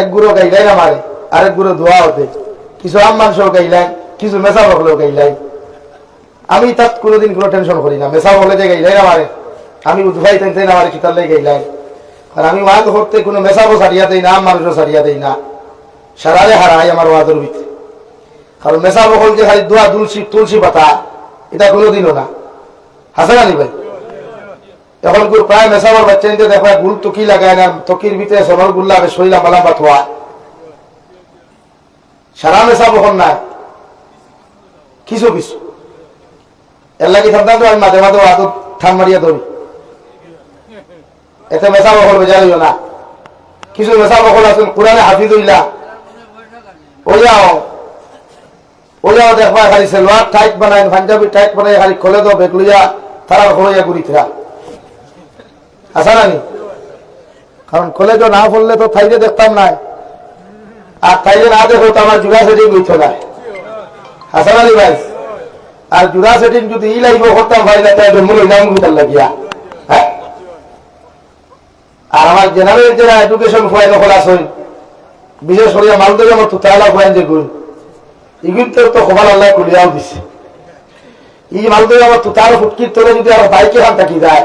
এক গুঁড়ো গাইলাই না মারে, আরেক গুঁড়ো ধোয়া হতে কিছু আম মাংস গাইলাই কিছু মেসা বকলেও গাইলাই আমি তাত কোনোদিন কোনো টেনশন করি না মেসা বকলে যে গাইলাই না মারে। আমি উদ্ভাই তেন তেন আমার কিতার লাই। গাইলাই আর আমি ওয়াজ করতে কোনো মেসাবো সারিয়া দেই না, আম মাংস সারিয়া দেই না। সারারে হারাই আমার ওয়াজের ভিতরে। কারণ মেসা বকল যে খালি দোয়া তুলসী তুলসী পাতা, এটা কোনোদিনও না। হাসান আলী ভাই এখন গুর প্রায় মেসাবর বাচ্চা নিতে দেখো গুল তুকি লাগায় না? তকির ভিতরে সোনার গুল্লা শৈলা মালা পাথোয়া সারা মেসা বহন নাই। কিছু কিছু। এর লাগি থাকতাম তো আমি মাঝে মাঝে হাত ঠান মারিয়া ধরি। এতে মেসা বহল বেজা হইল না। কিছু মেসা বহল আছেন কোরআনে হাফিজ হইলা ওইয়াও ওইয়াও দেখবা খালি সেলোয়ার টাইট বানায়, পাঞ্জাবি টাইট বানায়, খালি খোলে তো বেগলুইয়া তারা ঘুরি থা আসা নানি কারণ কলেজ না পড়লে তো থাইলে দেখতাম না। আর থাইলে না দেখো তো আমার জুড়া সেটিং হইতো না। হাসান ভাই, আর জুড়া সেটিং যদি ই লাগবে, করতাম ভাই না তাই মূল নাম লাগিয়া। হ্যাঁ? আর আমার জেনারেল যারা এডুকেশন ফুয়াই নকল আসই বিশেষ করে মালদে আমার তুতালা ফুয়াইন যে গুণ ইগুনতে তো খবর আল্লাহ কুলিয়াও দিছে। ই মালদে আমার তুতার ফুটকির তোলে যদি আমার বাইকে খান থাকি যায়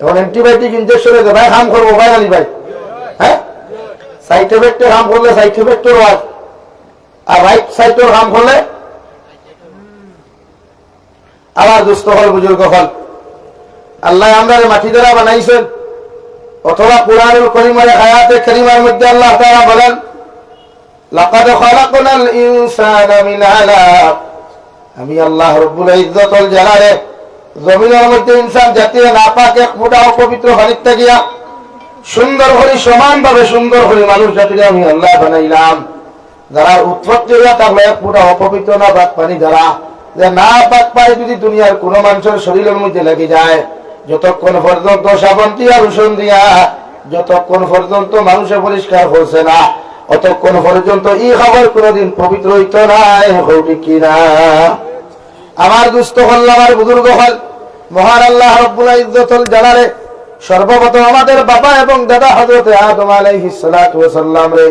এখন অ্যান্টিবায়োটিক ইঞ্জেকশনে ভাই হাম করব, ভাই আলী ভাই। হ্যাঁ? সাইড এফেক্টে হাম করলে সাইড এফেক্টের ওয়াজ আর রাইট সাইডের হাম করলে? আবার দুস্থ হল বুজুর্গ হল। আল্লাহ আমরা মাটি দ্বারা বানাইছেন। অথবা কোরআনুল করিমের হায়াতে করিমার মধ্যে আল্লাহ তাআলা বলেন, লাকাদ খালাকনাল ইনসানা মিন আলাক আমি আল্লাহ রব্বুল ইজ্জতুল জালালে জমিনের মধ্যে ইনসান জাতীয় নাপাক এক ফুটা অপবিত্র পানির গিয়া সুন্দর করে সমানভাবে সুন্দর করে মানুষ জাতিকে আমি আল্লাহ বানাইলাম। যারা উৎপত্তি হইয়া থাকলে, এক ফুটা অপবিত্র না পাক পানি দ্বারা যে না পাক পানি যদি দুনিয়ার কোন মানুষের শরীরের মধ্যে লেগে যায়, যতক্ষণ পর্যন্ত সাবন দিয়া রসুন দিয়া, যতক্ষণ পর্যন্ত মানুষে পরিষ্কার হচ্ছে না, অতক্ষণ পর্যন্ত ই খবর কোনোদিন পবিত্র হইত নাই, হইবে কিনা আমার দুস্থ হল, আমার বুজুর্গ হল। মহান আল্লাহ জালালে সর্বপ্রথম আমাদের বাবা এবং দাদা হযরত আদম আলাইহিস রে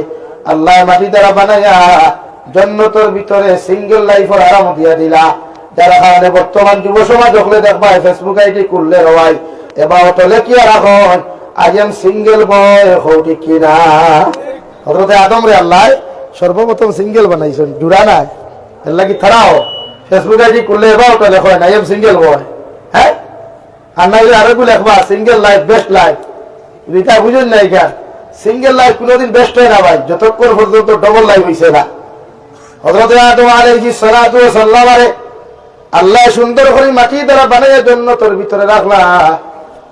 আল্লাহ মাটি দ্বারা বানায়া জান্নাতের ভিতরে সিঙ্গেল লাইফের আরাম দিয়া দিলা। যারা কারণে বর্তমান যুব সমাজ হলে দেখবা ফেসবুক আইডি করলে রওয়াই এবার অটলে কি আর এখন আই এম সিঙ্গেল বয় হৌটি কিনা হযরত আদম রে আল্লাহ, সর্বপ্রথম সিঙ্গেল বানাইছেন। জুড়া নাই। এর লাগি থারাও। ফেসবুক আইডি করলে এবার ওটা লেখো আই এম সিঙ্গেল বয় হ্যাঁ? আর না হলে আরেকু লেখবা সিঙ্গেল লাইফ বেস্ট লাইফ এটা বুঝুন না এখান সিঙ্গেল লাইফ কোনোদিন বেস্ট হয় না ভাই, যতক্ষণ পর্যন্ত ডবল লাইফ হয়েছে না। হজরত আদম আলাইহিস সালাতু ওয়াস সালাম আল্লাহ সুন্দর করে মাটি দ্বারা বানাইয়া জন্য তোর ভিতরে রাখলা।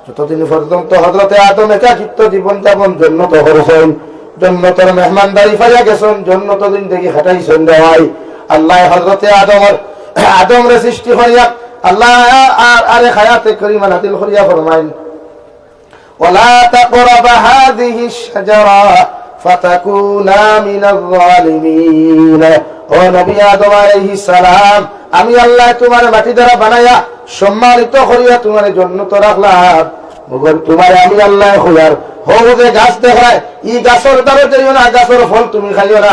যতদিন পর্যন্ত হজরতে আদম একাকিত্ব জীবন যাপন জন্য তো করেছেন, জন্য তোর মেহমানদারি ফাইয়া গেছেন, জন্য তো দিন দেখি খাটাইছেন দেওয়াই আল্লাহ হজরতে আদমর আদম রে সৃষ্টি করিয়া আল্লাহ আর আরে খায়াতে করিমা নাতিল করিয়া ফরমাইন ولا تقرب هذه الشجرة فتكونا من الظالمين ও নবী আদম আলাইহিস সালাম আমি আল্লাহ তোমার মাটি দ্বারা বানায়া সম্মানিত করিয়া তোমার জন্য তো রাখলাম মগর তোমার আমি আল্লাহ হইয়ার হো যে গাছ দেখায় ই গাছের দ্বারা যাইও না গাছের ফল তুমি খাইও না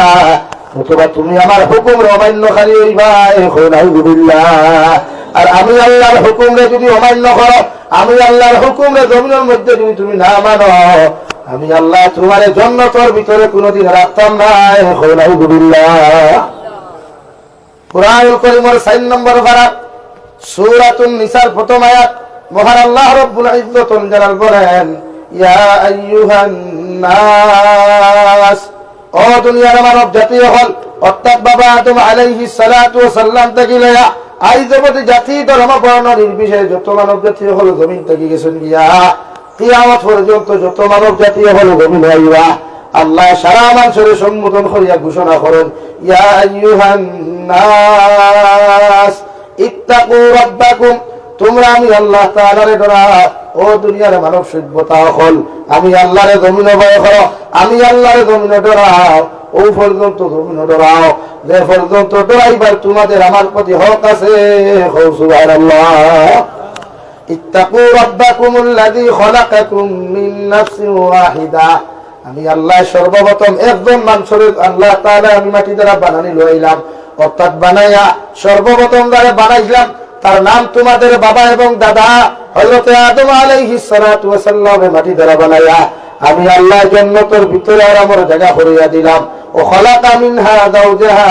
অথবা তুমি আমার হুকুম অমান্য খালি হইবা নাউজুবিল্লাহ আর আমি আল্লাহর হুকুম রে যদি অমান্য করো, আমি আল্লাহর হুকুম রে জমিনের মধ্যে যদি তুমি না মানো, আমি আল্লাহ তোমার জন্য তোর ভিতরে কোনোদিন রাখতাম নাউজুবিল্লাহ কুরআনুল কারীমের 4 নম্বর পারা সূরাতুন নিসার প্রথম আয়াত, মহান আল্লাহ রাব্বুল ইজ্জতুল জালাল বলেন, ইয়া আইয়ুহান নাস। ও দুনিয়ার মানব জাতি হল। অর্থাৎ বাবা আদম আলাইহিস সালাতু ওয়াস সালাম থেকে লয়া আই জগতে জাতি, ধর্ম, বর্ণ, নির্বিশেষে যত মানব জাতি হল, জমিন থেকে গেছেন গিয়া। কিয়ামত পর্যন্ত যত মানব জাতি হল, জমিন হইবা। আল্লাহ সারা মানুষের সম্বোধন করিয়া ঘোষণা করেন, ইয়া আইয়ুহান নাস, ইত্তাকু রাব্বাকুম, তোমরা আমি আল্লাহ তাআলারে ডরাও ও দুনিয়ার মানব সভ্যতা হল, আমি আল্লাহরে জমিন ভয় করো, আমি আল্লাহরে জমিন ডরাও, ও পর্যন্ত জমিন ডরাও, যে পর্যন্ত ডরাইবার তোমাদের আমার প্রতি হক আছে, হৌ খলাকাকুম মিন নাফসিন ওয়াহিদা। আমি আল্লাহ সর্বপ্রথম একজন মানুষের আল্লাহ তাআলা আমি মাটি দ্বারা বানানি লইলাম। অর্থাৎ বানাইয়া সর্বপ্রথম দ্বারা বানাইলাম তার নাম তোমাদের বাবা এবং দাদা। হযরত আদম আলাইহিস সালাতু ওয়াস সালাম মাটি দ্বারা বানাইয়া আমি আল্লাহ জান্নাতের ভিতরে আর আমার জায়গা করিয়া দিলাম। ও খলাকা মিনহা যাওজাহা।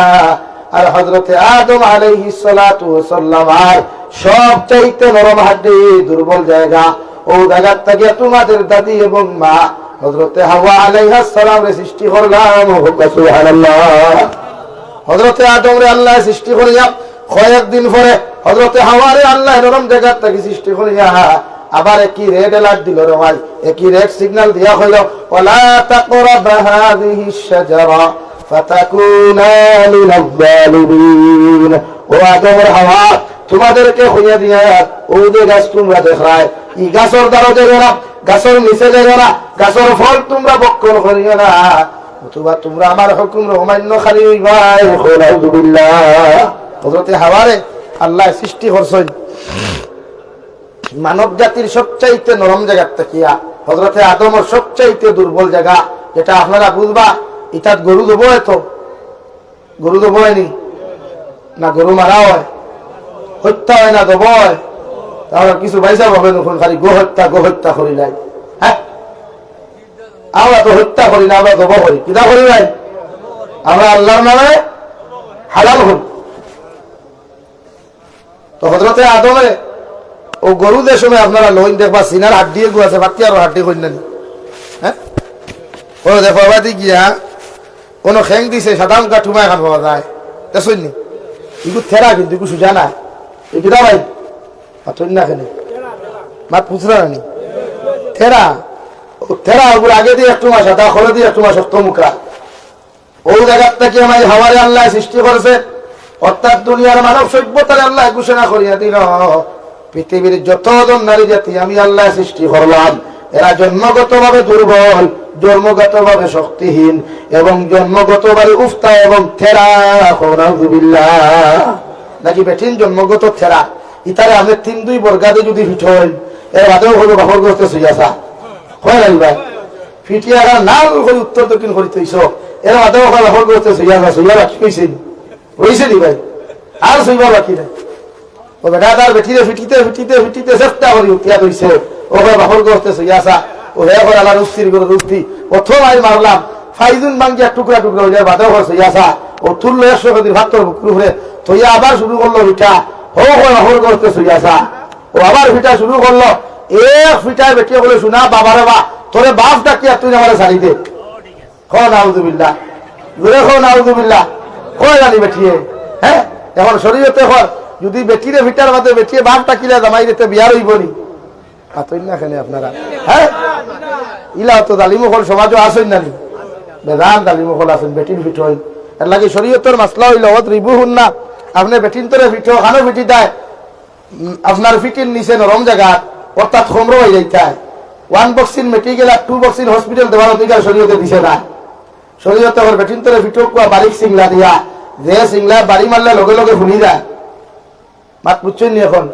আর হজরতে আদম আলাইহি সালাতু সাল্লাম আর সব চাইতে নরম হাড্ডি, দুর্বল জায়গা। ও জায়গার থেকে তোমাদের দাদি এবং মা হজরতে হাওয়া আলাইহা সালাম সৃষ্টি করলাম। সুবহানাল্লাহ। হজরতে আদম রে আল্লাহ সৃষ্টি করিয়া কয়েকদিন পরে হজরতে হাওয়ারে আল্লাহ নরম জায়গার থেকে সৃষ্টি করিয়া আবার একই রেড অ্যালার্ট দিল রে ভাই, একই রেড সিগন্যাল দিয়া হইল ওলা তাকরাবা হাযিহি শাজারা, ফাতাকুনা মিনাল জালিমিন ও আদমের হাওয়া, তোমাদেরকে হইয়া দিয়া ও যে গাছ তোমরা দেখায় ই গাছর দ্বারা যাবে না গাছর নিচে যাবে না গাছর ফল তোমরা বক্ষণ করিও না। অথবা তোমরা আমার হুকুম অমান্য খালি আউযুবিল্লাহ হযরতে হাওয়ারে আল্লাহ সৃষ্টি করছেন। মানব জাতির সবচাইতে নরম জায়গার তাকিয়া হজরতে আদমর সবচাইতে দুর্বল জায়গা। যেটা আপনারা বুঝবা? ইটাত গরু দেবো তো গরু দেবো হয়নি? না গরু মারা হয়? হত্যা হয় না দেবো হয়? তাহলে কিছু বাইসা পাবে তখন খালি গো হত্যা গো হত্যা করি নাই। হ্যাঁ? আমরা তো হত্যা করি না, আমরা দেবো করি। কিতা করি নাই আমরা আল্লাহর নামে হালাল হই। তো হজরতে আদমে ও গরুদের সময় আপনারা লোন দেখবা, সিনার হাড্ডি গু আছে বাকি আরও হাড্ডি করি না হ্যাঁ? ও দেখো বাদি গিয়া কোনো খেং দিছে সাধারণ কা ঠুমায় খান পাওয়া যায়। দেখছেন নি? ইগু থেরা কিন্তু, ইগু সুজা না এগুলা ভাই? পাথর না খেলে মাত পুছরা নানি থেরা। ও থেরা ওগুলো আগে দিয়ে একটু মাস সাদা, খলে দিয়ে একটু মাস মুখরা। ও জায়গার থেকে আমার হাওয়ারে আল্লাহ সৃষ্টি করেছে। অর্থাৎ দুনিয়ার মানব সভ্যতার আল্লাহ ঘোষণা করিয়া দিল, পৃথিবীর যতজন নারী জাতি আমি আল্লাহ সৃষ্টি করলাম, এরা জন্মগত ভাবে দুর্বল জন্মগত ভাবে শক্তিহীন এবং জন্মগত ভাবে উফতা এবং থেরা নাকি বেঠিন জন্মগত থেরা? ইতারে আমি তিন দুই বর্গাদে যদি ফিট হই এর বাদেও হলো বাপর গ্রস্তে সুইয়াছা হয় ভাই? ফিটিয়া নাল উত্তর দক্ষিণ করি তৈছ এর বাদেও হয় বাপর গ্রস্তে সুইয়াছা সুইয়া বাকি কইছে হইছে নি ভাই? আর সুইবা বাকি নাই। ও বেটা, তার বেঠিতে ফিটিতে ফিটিতে ফিটিতে চেষ্টা করি উঠিয়া কইছে ও ভাই বাপর গ্রস্তে সুইয়াছা ও হে করে আল্লাহ রুস্তির করে রুস্তি প্রথম আই মারলাম ফাইজুন বাঙ্গিয়া টুকরা টুকরা যায় বাদেও হয় সুইয়াছা ও তুললো একশো কদি ভাত তোর বুকুর ঘুরে আবার শুরু করল ভিটা হো হো বাপর গ্রস্তে সুইয়াছা ও আবার ফিটা শুরু করল এক ফিটায় বেটিয়ে বলে শোনা বাবা রে বা তোরে বাপ ডাকিয়া, তুই আমার ছাড়ি দে। খ নাউজুবিল্লাহ। জোরে খ নাউজুবিল্লাহ। কয় জানি হ্যাঁ এখন যদি বেটিরে ভিটার মাঝে বেটিয়ে বাপ ডাকিলে জামাই দিতে বিয়ার হইব নি? না খেলে আপনারা। হ্যাঁ ইলা তো দালিমুখল সমাজও আসেন নানি। বেদান দালিমুখল আসেন বেটির ভিট হই এর লাগে শরীয়তর মাসলা হইল না আপনি বেটিন তোরে ভিটো খানো ভিটি দেয়। আপনার ফিটির নিচে নরম জায়গা অর্থাৎ খমরো হয়ে যাইতে ওয়ান বক্সিন মেডিকেল আর টু বক্সিন হসপিটাল দেওয়ার অধিকার শরীয়তে দিছে না শরীয়তে ওর বেটিন তলে বারিক সিংলা দিয়া। যে সিংলা বাড়ি মারলে লগে লগে শুনি যায়। মাত বুঝছেন নি এখন?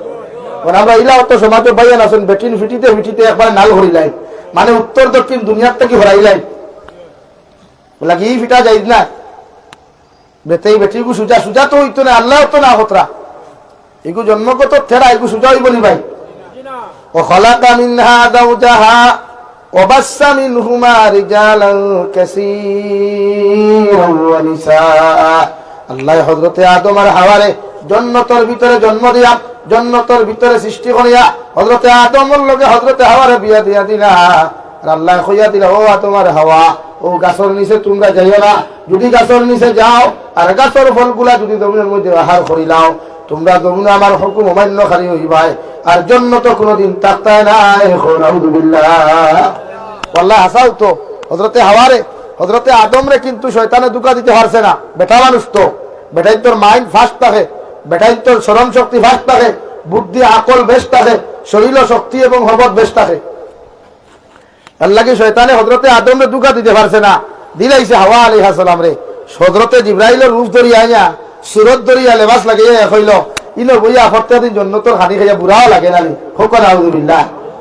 আমরা ইলা অত সমাজে পাইয়া নাচুন বেটিন ফিটিতে ফিটিতে একবার নাল হরিলাই মানে উত্তর দক্ষিণ দুনিয়ার থেকে হরাইলাই বলা কি ফিটা যাই না? বেতেই বেটিগু সুজা সুজা তো হইতো না আল্লাহ তো না হতরা এগু জন্মগত থেরা এগু সুজা হইবনি ভাই? ও খলাকা মিনহা দাউজাহা। وبث منهما رجالا كثيرا ونساء আল্লাহ হজরতে আদম আর হাওয়ারে জন্নতর ভিতরে জন্ম দিয়া জন্নতর ভিতরে সৃষ্টি করিয়া হজরতে আদমর লগে হজরতে হাওয়ারে বিয়া দিয়া দিলা আর আল্লাহ কইয়া দিলা ও আদম আর হাওয়া ও গাছর নিচে তোমরা যাইও না যদি গাছর নিচে যাও আর গাছর ফলগুলা যদি জমিনের মধ্যে আহার করিলাও তোমরা জমিনে আমার হুকুম অমান্য খালি হইবাই। আর জন্য তো কোনোদিন তাকতায় নাই আল্লাহ হাসাও তো। হজরতে হাওয়ারে হজরতে আদম রে কিন্তু শয়তানে দুকা দিতে পারছে না। বেটা মানুষ তো। বেটাই তোর মাইন্ড ফাস্ট থাকে। বেটাই তোর স্মরণ শক্তি ফাস্ট থাকে। বুদ্ধি, আকল বেশ থাকে। শরীর শক্তি এবং হবত বেশ থাকে। আল্লাহকে শয়তানে হজরতে আদম রে দুকা দিতে পারছে না। দিলাইছে হাওয়া আলী হাসালাম রে। হজরতে জিব্রাইলের রূপ ধরি আইয়া সুরত ধরিয়া লেবাস লাগিয়ে হইল। ইনো বইয়া প্রত্যেকদিন জন্য তোর হানি খাইয়া বুড়াও লাগে না হোক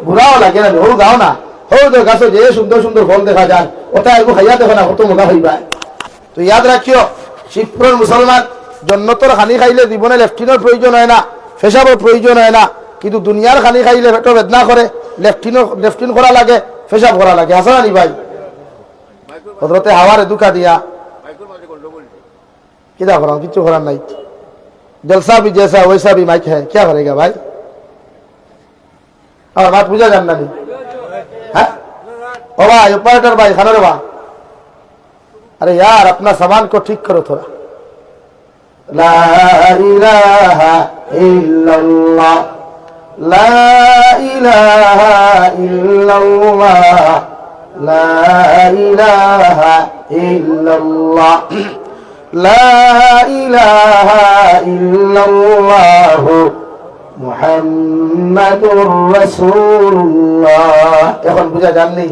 বুড়াও লাগে না হৌ গাও না। হৌ তো গাছে যে সুন্দর সুন্দর ফল দেখা যায়, ওটা একটু খাইয়া দেখো না, কত মোটা হইবা তো ইয়াদ রাখিও শিবপুরের মুসলমান জন্নতর খানি খাইলে জীবনে লেফটিনের প্রয়োজন হয় না ফেসাবর প্রয়োজন হয় না। কিন্তু দুনিয়ার খানি খাইলে পেটো বেদনা করে লেফটিনও লেফটিন করা লাগে ফেসাব করা লাগে। আসা নি ভাই? হজরতে হাওয়ারে দুকা দিয়া। কিদা করা কিছু করার নাই जलसा भी जैसा वैसा भी माइक है क्या करेगा भाई और बात पूछा जानना नहीं है ओ भाई ऑपरेटर भाई खाना रे बा अरे यार अपना सामान को ठीक करो थोड़ा ला इलाहा इल्लल्लाह ला इलाहा इल्लल्लाह ला इलाहा इल्लल्लाह لا إله إلا الله محمد رسول الله এখন বুঝা জাননি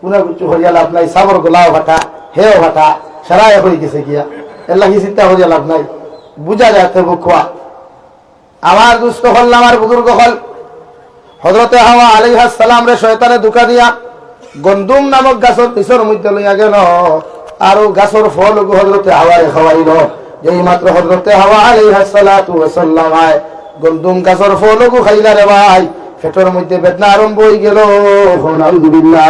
কোন কিছু হইয়া লাভ নাই সাবর গোলাও ভাটা হেও ভাটা সারাই হয়ে গেছে গিয়া এল্লা কি চিন্তা হইয়া লাভ নাই বুঝা যাতে বুকুয়া আমার দুষ্ট হল আমার বুজুর্গ হল হজরতে হাওয়া আলাইহাস সালাম রে শয়তানে দুকা দিয়া গন্দুম নামক গাছর পিছর মধ্যে লইয়া গেল আর ও গাছর ফল হজরতে হাওয়ারে খাওয়াইল যেই মাত্র হজরতে হাওয়া আলাইহাস সালাতু ওয়াসাল্লাম আয়। গন্দুম গাছর ফল ওগো খাইলা রে ভাই পেটের মধ্যে বেদনা আরম্ভ হয়ে গেল। আলহামদুলিল্লাহ।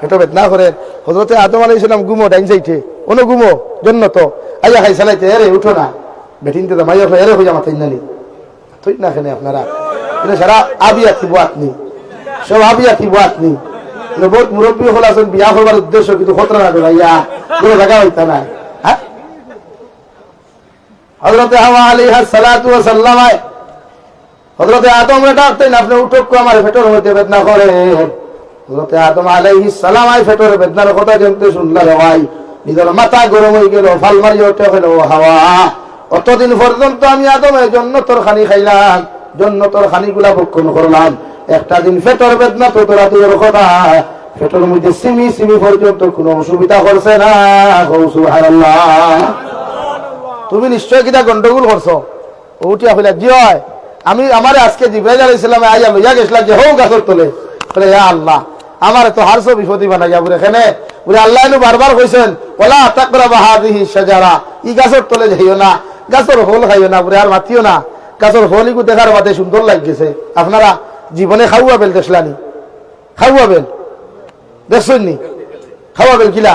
পেটো বেদনা করে হজরতে আদম আলাইহিস সালাম গুমো ডাইন সাইটে অনু গুমো জন্য তো। আইয়া খাই চালাইতে এরে উঠো না। বেটিনতে তো মাইয়া এরে হইয়া মাথায় নানি ঠিক না এখানে আপনারা? এটা সারা আবিয়া থিব আপনি সব আবিয়া থিব আপনি মুরব্বী হল বিয়া উদ্দেশ্য, কিন্তু খতরা ভাইয়া কোনো হইতা হাওয়া আলী সালাতু আদম ডাকতেন আপনি উঠক আমার ফেটর মধ্যে বেদনা করে আদম ফেটর বেদনার কথা জানতে শুনলা ভাই নিজের মাথা গরম হয়ে গেল, ফাল মারি ওঠে হইল হাওয়া অতদিন পর্যন্ত আমি আদমের জন্য তোর খানি খাইলাম জন্য তোর খানি গুলা ভক্ষণ করলাম একটা দিন ফেটর বেদনা তো তোরা তোর কথা। ফেটর মধ্যে সিমি সিমি পর্যন্ত কোনো অসুবিধা করছে না। তুমি নিশ্চয় কিটা গন্ডগোল করছ? জি হয়? আমি আমার আজকে জিব্রাইল আইয়া লইয়া গেছিলাম যে হৌ গাছর তলে। আল্লাহ, আমার তো হারসো বিপদি বানাইয়া বলে এখানে বলে, আল্লাহ বারবার কইছেন ওলা সাজারা ই গাছর তলে যাইও না গাছর হোল খাইও না বলে আর মাতিও না। গাছর হোলিগু দেখার বাদে সুন্দর লাগছে। আপনারা জীবনে খাওয়া বেল দেখলানি খাওয়া বেল। দেখছেন খাওয়া বেল কিলা?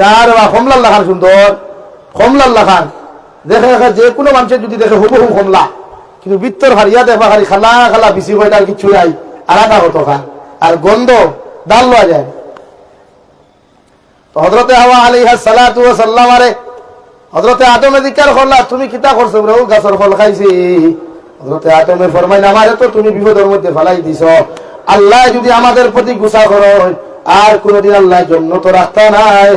যার বা কমলাল লাখান সুন্দর। কমলাল লাখান। দেখে দেখে যে কোনো মানুষের যদি দেখে হুবহু কমলা। কিন্তু বৃত্তর হারিয়া দেখবা খালি খালা খালা বিচি হয়ে কিছু নাই। আলাদা হতো খা আর গন্ধ ডাল লওয়া যায়। তো হজরতে হাওয়া আলী সালাতু সাল্লাম আরে হজরতে আদমে দিকার করলা তুমি কিতা করছ গাছের ফল খাইছি। হজরতে আদমে ফরমাইন, আমারে তো তুমি বিপদের মধ্যে ফেলাই দিছ। আল্লাহ যদি আমাদের প্রতি গুসা করো, আর কোনদিন আল্লাহ জন্য তো রাস্তা নাই।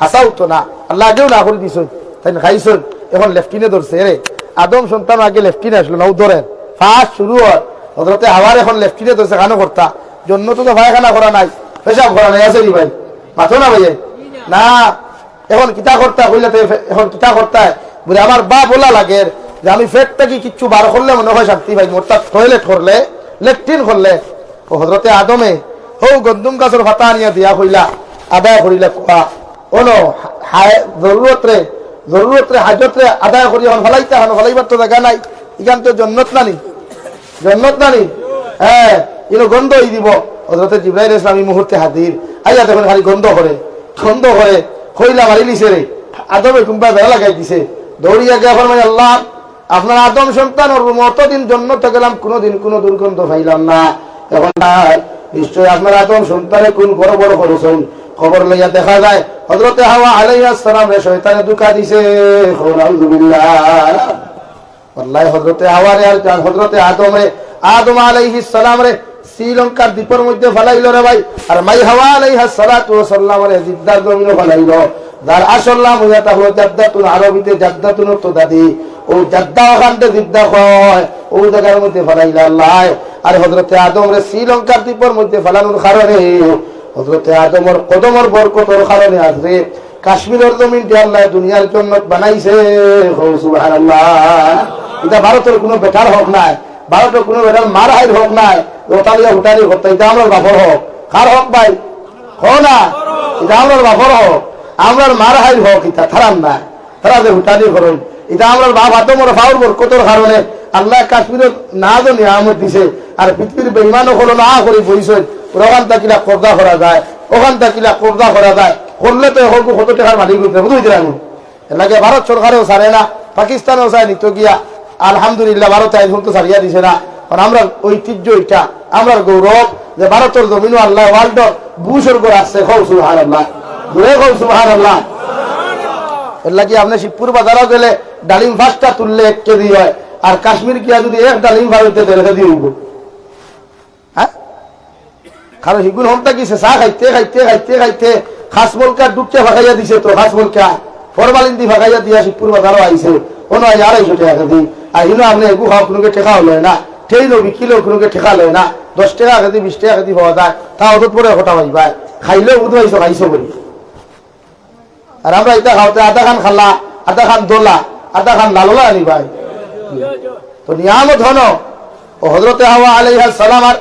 হাসাও তো না। আল্লাহ আগেও না করে দিছ। তাই খাইছ এখন লেফটিনে ধরছে। রে আদম সন্তান আগে লেফটিনে আসলো না ধরে ফার্স্ট শুরু হয়। হজরতে হাওয়ার এখন লেফটিনে ধরছে, খানো করতা। জন্য তো ভাইখানা করা নাই, পেশাব করা নাই। আছে ভাই? মাথো না ভাই না। এখন কিতা করতে হইলে এখন কিতা করতে বলে, আমার বা বলা লাগে যে আমি ফেট থেকে, কিচ্ছু বার করলে মনে হয় শান্তি ভাই মোরটা টয়লেট করলে লেট্রিন করলে, ও হজরতে আদমে, হৌ গন্দুম গাছের ভাতা আনিয়া দিয়া হইলা আদায় করিলে কোয়া ওনো জরুরত রে জরুরত রে হাজত রে আদায় করি এখন ফলাইতে, এখন ফলাইবার তো জায়গা নাই। ইখান তো জন্নত নানি জন্নত নানি। হ্যাঁ ইনো গন্ধ ই দিব। হজরতে জিব্রাইল ইসলাম মুহূর্তে হাতির আইয়া দেখুন খালি গন্ধ করে গন্ধ করে কইলা মারি লিছে রে। আদমে কুম্বা বেড়া লাগাই দিছে। দৌড়িয়া গিয়া ফরমাই আল্লাহ আপনার আদম সন্তান ওর মতদিন জন্মতে গেলাম, কোনোদিন কোনো দুর্গন্ধ পাইলাম না। এখন নিশ্চয় আপনার আদম সন্তানে কোন বড় বড় করেছেন খবর লইয়া দেখা যায় হজরতে হাওয়া সালাম রে শয়তানে দুকা দিছে। আল্লাহ হজরতে হাওয়া রে, আর হজরতে আদম আদম আলাইহিস সালাম রে, শ্রীলঙ্কার দ্বীপের মধ্যে ফেলাইল রে ভাই। আর মাই হাওয়া আলাইহা ওয়া সাল্লাম রে, জিদ্দার জমিনে ফেলাইল। যার আসল নাম হইয়া তা হলো জাদ্দাতুন আরবিতে জাদ্দাতুন তো দাদি। ও জাদ্দা ওখানতে জিদ্দা কয় ও জায়গার মধ্যে ফেলাইল আল্লাহ আর হযরতে আদম রে শ্রীলঙ্কার দ্বীপের মধ্যে ফেলানোর কারণে, হযরতে আদমর কদমর বরকতর কারণে আজকে কাশ্মীরের আল্লাহ দুনিয়ার জন্য বানাইছে। এটা ভারতের কোনো বেটার হোক নাই। ভারতের কোনো বেটার মার হাইর হোক নাই। ওটালিয়া হুটালি করতে, এটা আমার বাপর হোক। কার হোক ভাই? হো না। এটা আমার বাপর হোক। আমার মার হাইর হোক, এটা থারান না তারা যে হুটালি করুন। এটা আমার বাপ হাতে মোর ফাউর বরকতর কারণে আল্লাহ কাশ্মীরের না তো নিয়ামত দিছে, আর পৃথিবীর বেইমানও হলো না করে বইছে ওখান করা যায়, ওখান থাকিলা কবজা করা যায়, করলে তো এখন কত টাকার মালিক বুঝতে ভারত সরকারেও না, পাকিস্তানেও চায় নিত গিয়া আলহামদুলিল্লাহ ভারত এখন তো দিছে না। কারণ আমরা ঐতিহ্য এটা আমরা গৌরব যে ভারতের জমিনও আল্লাহ ওয়ার্ল্ড করে আসছে খৌ সুহান আল্লাহ ঘুরে খৌ সুহান আল্লাহ এর আপনি শিবপুর বাজারও গেলে ডালিম ফাঁসটা তুললে এক কেজি হয়। আর কাশ্মীর গিয়া যদি এক ডালিম হ্যাঁ? কারণ হমটা কিসে চা খাইতে খাইতে খাইতে খাইতে খাস মলকা ডুবতে ফাঁকাইয়া দিছে তো, খাস মলকা। ফরমালিন দি ফাঁকাইয়া দিয়া শিবপুর বাজারও আইছে। কোনো আই আড়াইশো টাকা কেজি। আর আপনি এগু খাওয়া কোনোকে ঠেকা হলো না। ঠেইলো বিকিলেও কোনোকে ঠেকা লয় না। দশ টাকা কেজি, বিশ টাকা কেজি পাওয়া যায়। তা অদত পরে হঠাৎ পাইবাই খাইলেও বুধবাইছো, খাইছো বলি। আর আমরা এটা খাওয়াতে, আধা খান খাল্লা, আধা খান দোলা, আধা খান লালোলা আনি ভাই। তো নিয়ামত হন ও হজরতে হাওয়া আলাইহা সালাম আর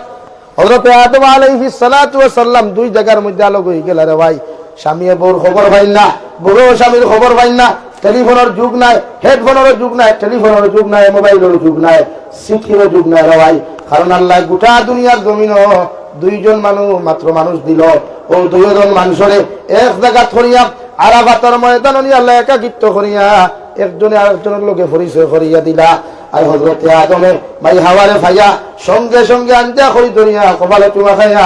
হজরতে আদম আলাইহি সালাতু সাল্লাম দুই জায়গার মধ্যে আলোক হয়ে গেল রে ভাই। স্বামী বউর খবর পাইন না বড় স্বামীর খবর পাইন না, টেলিফোনের যুগ নাই হেডফোনের যুগ নাই টেলিফোনের যুগ নাই মোবাইলের যুগ নাই সিটির যুগ নাই রে ভাই। কারণ আল্লাহ গোটা দুনিয়ার জমিন দুইজন মানুষ, মাত্র মানুষ দিল। ও দুইজন মানুষরে এক জায়গা থরিয়া আরাফাতর ময়দান উনি আল্লাহ একাকিত্ব করিয়া একজনে আরেকজনের লোকে পরিচয় করিয়া দিলা আর হজরতে আদমে ভাই হাওয়ারে ফাইয়া সঙ্গে সঙ্গে আঞ্জা করি ধরিয়া কপালে চুমা খাইয়া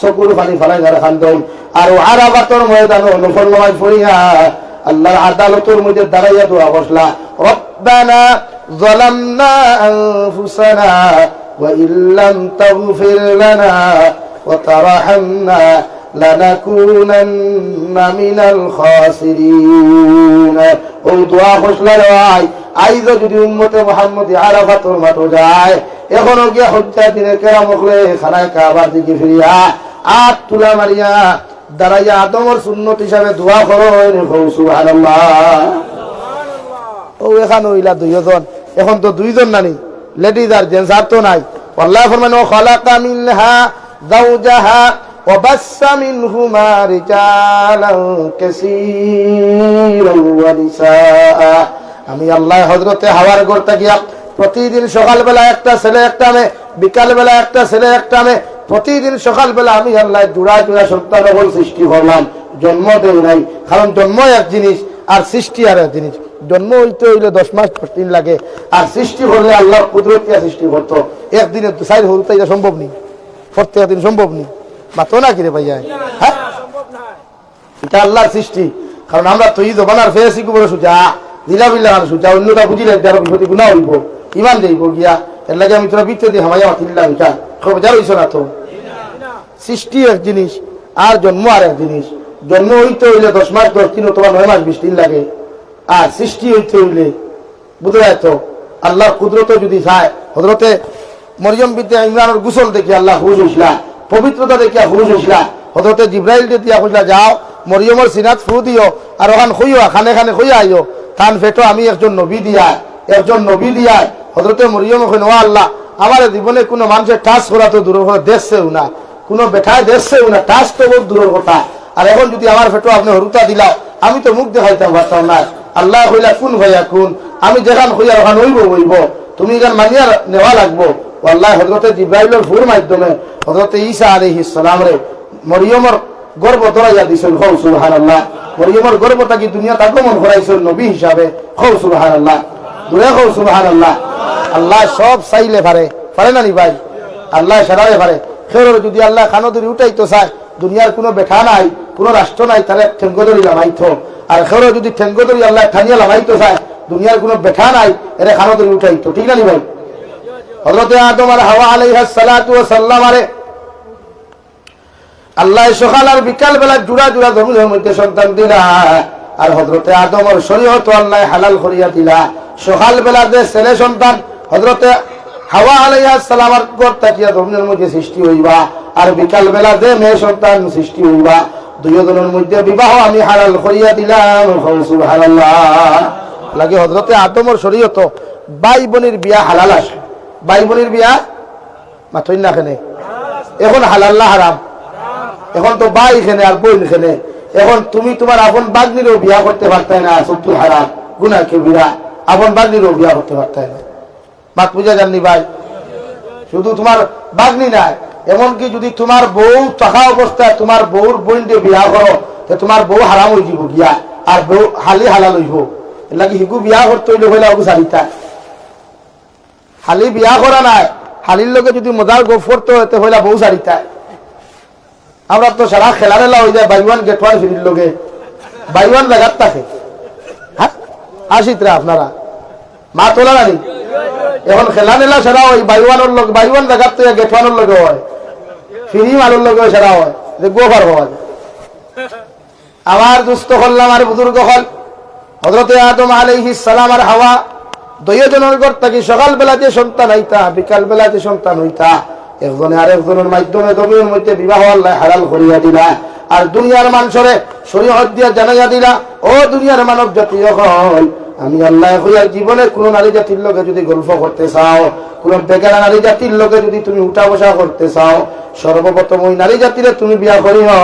চকুর পানি ফালাই যারা খান্দন আর ও আরাফাতর ময়দান নফল নমাজ পড়িয়া আল্লাহর আদালতের মধ্যে দাঁড়াইয়া দোয়া বসলা রব্বানা ظلمنا أنفسنا وإن لم تغفر لنا وترحمنا لنكونن من الخاسرين ও দোয়া খসলা রাই আইজ যদি উম্মতে মোহাম্মদ আরাফাতুর মাঠো যায় এখনো গিয়া হত্যা দিনে কেরা মুখলে খানায় কাবার দিকে ফিরিয়া আট তুলা মারিয়া দাঁড়াইয়া আদমর সুন্নত হিসাবে দোয়া করো সুবহানাল্লাহ ও এখানে হইলা দুইজন এখন তো দুইজন নানি লেডিজ আর জেন্টস আর তো নাই আল্লাহ ফরমান ও খালাকা মিনহা যাওজাহা وبث منهما رجالا كثيرا ونساء আমি আল্লাহ হজরতে হাওয়ার গড়তে গিয়া প্রতিদিন সকালবেলা একটা ছেলে একটা মেয়ে বিকালবেলা একটা ছেলে একটা মেয়ে প্রতিদিন সকালবেলা আমি আল্লাহ জুড়া জুড়া সন্তান সৃষ্টি করলাম জন্ম দেই নাই কারণ জন্ম এক জিনিস আর সৃষ্টি আর এক জিনিস জন্ম হইতে হইলে দশ মাস দিন লাগে আর সৃষ্টি করলে আল্লাহ কুদরতিয়া সৃষ্টি করতো একদিনে সাইড হতে এটা সম্ভব নেই প্রত্যেক দিন সম্ভব নেই মাতো না কিরে ভাইয়া? হ্যাঁ? এটা আল্লাহর সৃষ্টি। কারণ আমরা তো ঈদ বানার ফেসি কুবরে সুজা। দিলা বিল্লা আর সুজা অন্যটা বুঝিলে যার বিপত্তি গুণা হইব। ইমান দেইব গিয়া। এর লাগে আমি তোরা বিত্তে দিই হামাইয়া মাতিল্লা এটা। খবর যার হইছ না তো? সৃষ্টি এক জিনিস, আর জন্ম আর এক জিনিস। জন্ম হইতে হইলে দশ মাস, দশ দিন অথবা নয় মাস বিশ দিন লাগে। আর সৃষ্টি হইতে হইলে বুঝতে যায় তো? আল্লাহর কুদরত যদি চায় হজরতে মরিয়ম বিদ্যা ইমরানের গুসল দেখি আল্লাহ হুজ হইসলা পবিত্রতা দেখিয়া হুজ হইসলা হজরতে জিব্রাইল দিয়া কইলা যাও মরিয়মর সিনাত ফু দিও আর ওখান খুইও খানে খানে খুইয়া আইও। কান ফেটো আমি একজন নবী দিয়া একজন নবী দিয়া হজরতে মরিয়ম ও আল্লাহ আমার জীবনে কোনো মানুষের টাচ করা তো দূরের কথা দেখছেও না। কোনো বেঠায় দেখছেও না টাচ তো বহুত দূরের কথা। আর এখন যদি আমার ফেটো আপনি হরুতা দিলা আমি তো মুখ দেখাইতাম পারতাম না আল্লাহ কইলা কোন ভাইয়া কোন? আমি যেখান হইয়া ওখান হইব হইব তুমি এখান মানিয়া নেওয়া লাগবো। আল্লাহ হজরতে জিব্রাইলের ফুর মাধ্যমে হজরতে ঈসা আলাইহিস সালাম রে মরিয়মর গর্ব ধরাইয়া দিছেন হৌ সুবহান আল্লাহ মরিয়মর গর্ব তাকি দুনিয়া আগমন করাইছেন নবী হিসাবে? হৌ সুবহান আল্লাহ দূরে হৌ সুবহান আল্লাহ আল্লাহ সব চাইলে পারে পারে না নি ভাই? আল্লাহ সারালে পারে। ফেরোর যদি আল্লাহ খানো ধরি উঠাইতো চায়, দুনিয়ার কোনো বেঠা নাই, কোনো রাষ্ট্র নাই, তাহলে ঠেঙ্গ ধরি লাগাইতো আর খেরো যদি ঠেঙ্গ ধরি আল্লাহ ঠানিয়া লাগাইতো চায়, দুনিয়ার কোনো বেঠা নাই, এরে ধরি উঠাইতো। ঠিক না নি ভাই? হজরতে আদম আর হাওয়া আলাইহা সাল্লাম আরে, আল্লাহ সকাল আর বিকাল বেলা জুড়া জুড়া জমিনের মধ্যে সন্তান দিলা। আর হজরতে আদমর শরীয়ত আল্লাহ হালাল করিয়া দিলা। সকাল বেলা যে ছেলে সন্তান হজরতে হাওয়া আলাইহা তাকিয়া জমিনের মধ্যে সৃষ্টি হইবা, আর বিকাল বেলা যে মেয়ে সন্তান সৃষ্টি হইবা, দুইজনের মধ্যে বিবাহ আমি হালাল করিয়া দিলাম। সুবহানাল্লাহ। লাগে হজরতে আদমর শরীয়ত বাই বোনের বিয়া হালাল আসে। বাই বোনের বিয়া মাথই না খেনে এখন হালাল্লা হারাম? এখন তো বাই এখানে আর বোন এখানে এখন তুমি তোমার আপন বাগনিরও বিয়া করতে পারতাই না সত্তর হারাম। গুনা কেবিরা আপন বাগনিরও বিয়া করতে পারতাই না। মাত পূজা জাননি ভাই? শুধু তোমার বাগনি নাই, এমনকি যদি তোমার বউ থাকা অবস্থায় তোমার বউর বোন দিয়ে বিয়া করো তোমার বউ হারাম হয়ে যাব গিয়া, আর বউ হালি হালাল হইব। লাগি হিগু বিয়া করতে হইলে হইলে অবু চারিটা হালি বিয়া করা নাই হালির লগে যদি মজার গোফ করতে হইতে হইলা বউ চারিটা আমরা তো সারা খেলারেলা হয়ে যায় বাইওয়ান গেট ওয়ান ফিরির লগে। বাইওয়ান জায়গার থাকে। হ্যাঁ আসিতরা আপনারা মা তোলা নানি এখন খেলা নেলা সেরা হয় বাইওয়ানোর লগে বাইওয়ান জায়গার থেকে গেট ওয়ানোর লগে হয়। ফিরি মালুর লগে সেরা হয়। যে গোবার হওয়া যায়। আমার দুস্থ করলাম আর বুজুর্গ হল। হজরতে আদম আলাইহিস সালাম আর হাওয়া দুইজনের ঘর থাকি সকাল বেলা যে সন্তান হইতা বিকাল বেলা যে সন্তান হইতা, একজনে আর একজনের মাধ্যমে জমির মধ্যে বিবাহ আল্লাহ হালাল করিয়া দিলা, আর দুনিয়ার মানুষরে শরীয়ত দিয়া জানাইয়া দিলা, ও দুনিয়ার মানব জাতি হল আমি আল্লাহ হইয়া জীবনে কোন নারী জাতির লোকে যদি গল্প করতে চাও, কোন বেকার নারী জাতির লোকে যদি তুমি উঠা বসা করতে চাও, সর্বপ্রথম ওই নারী জাতিরে তুমি বিয়া করিও,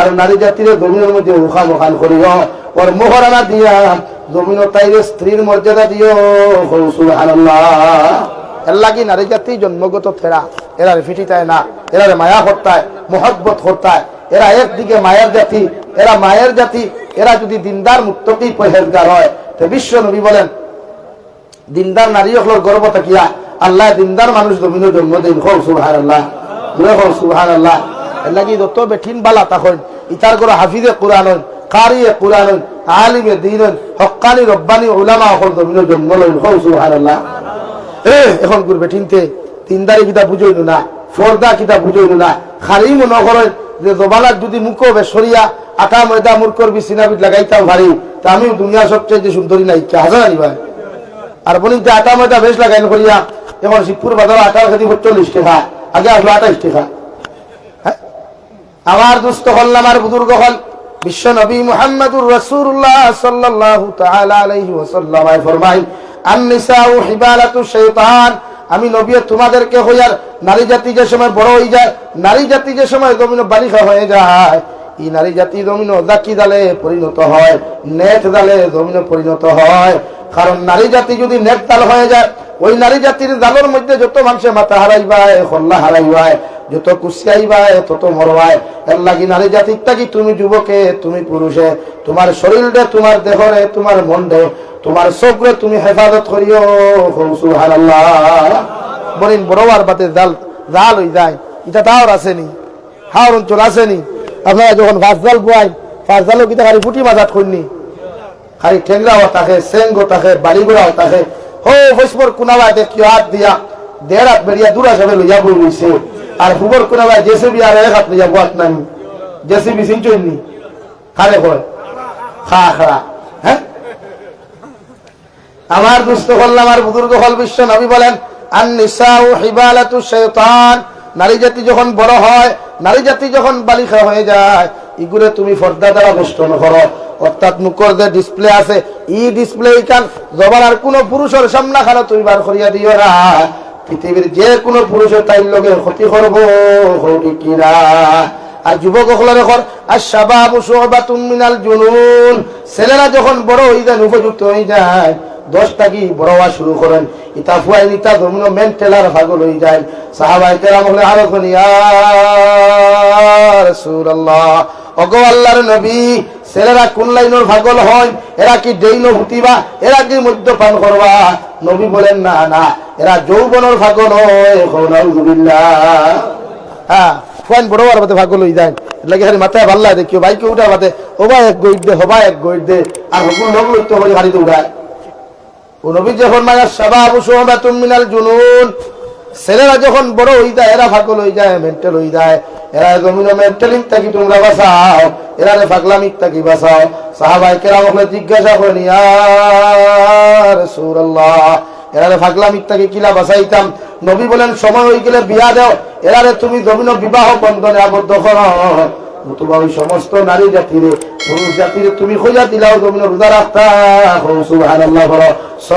আর নারী জাতিরে জমিনের মধ্যে উখা মখান করিও, ওর মোহরানা দিয়া জমিন তাইরে স্ত্রীর মর্যাদা দিও। এল্লা কি নারী জাতি জন্মগত ফেরা এরা ফিটিতায় না এরা মায়া হত্যায় মোহব্বত হত্যায় এরা একদিকে মায়ের জাতি, এরা মায়ের জাতি, এরা যদি দিনদার মুক্তকেই পহেজগার হয়, তো বিশ্ব নবী বলেন, দিনদার নারী হল গর্ব থাকিয়া আল্লাহ দিনদার মানুষ জমিন জন্ম দিন। হোক সুহান আল্লাহ হোক সুহান আল্লাহ এল্লা কি যত বেঠিন বালা তখন ইতার করে হাফিজে কোরআন কারিয়ে কোরআন আলিমে দিন হকানি রব্বানি উলামা হল জমিন জন্ম লইন হোক সুহান এ, এখন করবে ঠিনতে তিনদারি কিতা বুঝইল না ফর্দা কিতা বুঝইল না। খালি মনে যে জবালার যদি মুখো বেসরিয়া আটা ময়দা মুর করবি সিনাবিট লাগাইতাম ভারি তা আমি দুনিয়া সবচেয়ে সুন্দরী নাই হাজার আনি ভাই। আর বলি যে আটা ময়দা বেশ লাগাইন করিয়া এখন শিবপুর বাজার আটার খেতে চল্লিশ টাকা আগে আসলো আঠাইশ টাকা। হ্যাঁ? আমার দুস্থ হল আমার বুজুর্গ হল বিশ্ব নবী মুহাম্মদুর রাসূলুল্লাহ সাল্লাল্লাহু তাআলা আলাইহি ওয়াসাল্লাম ফরমাই আন-নিসাউ হিবালাতু শাইতান আমি নবী, তোমাদেরকে হইয়ার নারী জাতি যে সময় বড় হয়ে যায়, নারী জাতি যে সময় জমিন বালিকা হয়ে যায়, এই নারী জাতি জমিন জাকি দালে পরিণত হয়, নেট দালে জমিন পরিণত হয়। কারণ নারী জাতি যদি নেট দাল হয়ে যায়, ওই নারী জাতির জালের মধ্যে যত মানুষে মাথা হারাইবায়, হল্লা হারাইবায় যত কুশিয়াইবায় তত মরবায়। এর লাগি নারী জাতির থাকি তুমি যুবকে, তুমি পুরুষে। তোমার শরীরে তোমার দেহরে তোমার মন্ডে তোমার চোখরে তুমি হেফাজত করিও সুবহানাল্লাহ। বলিন বড়বার বাতে জাল জাল হয়ে যায়। এটা তাওর আসেনি হাওর অঞ্চল আসেনি আপনারা যখন ফাঁস জাল বোয়াই ফাঁস জালও কিতা খালি ফুটি মাজাত করনি খালি ঠেংরাও থাকে সেঙ্গো থাকে বাড়িগুড়াও থাকে। হো ফসবর কুনাবাই দেখিও হাত দিয়া? দেড় হাত বেরিয়া দূর আসবে লইয়া বই রইছে আর ফুবর কুনাবাই জেসিবি আর এক হাত লইয়া বাত নাই জেসিবি সিনচইনি খালে কয়? খা খা। হ্যাঁ? আমার দুস্থ হল আমার বুজুর্গ হল বিশ্ব নবী বলেন আন নিসাউ হিবালাতু শাইতান। নারী জাতি যখন বড় হয়, নারী জাতি যখন বালিকা হয়ে যায় ইগুলো তুমি পর্দা দ্বারা বেষ্টন করো অর্থাৎ মুখর যে ডিসপ্লে আছে, ই ডিসপ্লে কান, জবান আর কোনো পুরুষের সামনা খানো তুমি বার করিয়া দিও না। পৃথিবীর যে কোনো পুরুষের তাই লগে ক্ষতি করব কিনা। আর যুবক হলের এখন আর সাবাবু সোহবাতুম মিনাল জুনুন। ছেলেরা যখন বড় হয়ে যায়, উপযুক্ত হয়ে যায় দশটা কি বড় হওয়া শুরু করেন। ইতা ফুয়াই ইতা ধর্মীয় মেন্টেলার ভাগল হয়ে যায়। সাহাবাই কেরাম হলে আরও করি রাসূলুল্লাহ, অগো আল্লাহর নবী ছেলেরা কোন লাইনের ভাগল হয় এরা কি ডেইন হুতিবা এরা কি মদ্যপান করবা? নবী বলেন, না না, এরা যৌবনের ভাগল হয় হ্যাঁ বড় বড় বাতে ভাগল হয়ে যায়। লাগে খালি মাথায় ভালো লাগে দেখিও, বাইকে উঠা বাতে ওবা এক গইট দে, হবা এক গইট দে। আর হুকুম লোক লইতে উঠায়। ও নবী যখন সোহবাতুম মিনাল জুনুন, ছেলেরা যখন বড় হয়ে যায়, এরা ভাগল হয়ে যায়, মেন্টাল হয়ে যায়। এরা জমিন মেন্টালিং থাকি তোমরা বাঁচাও, এরা রে পাগলামিক থাকি বাঁচাও। সাহাবাই কেরাম হলে জিজ্ঞাসা করেন ইয়ার সুরাল্লাহ এরারে পাগলামিক থাকি কিলা বাঁচাইতাম? নবী বলেন, সময় হয়ে গেলে বিয়া দেও। এরারে তুমি জমিন বিবাহ বন্ধনে আবদ্ধ করো। নতুবা ওই সমস্ত নারী জাতিরে, পুরুষ জাতিরে তুমি খোঁজা দিলাও, জমিন রোজা রাখতা। সুবহানাল্লাহ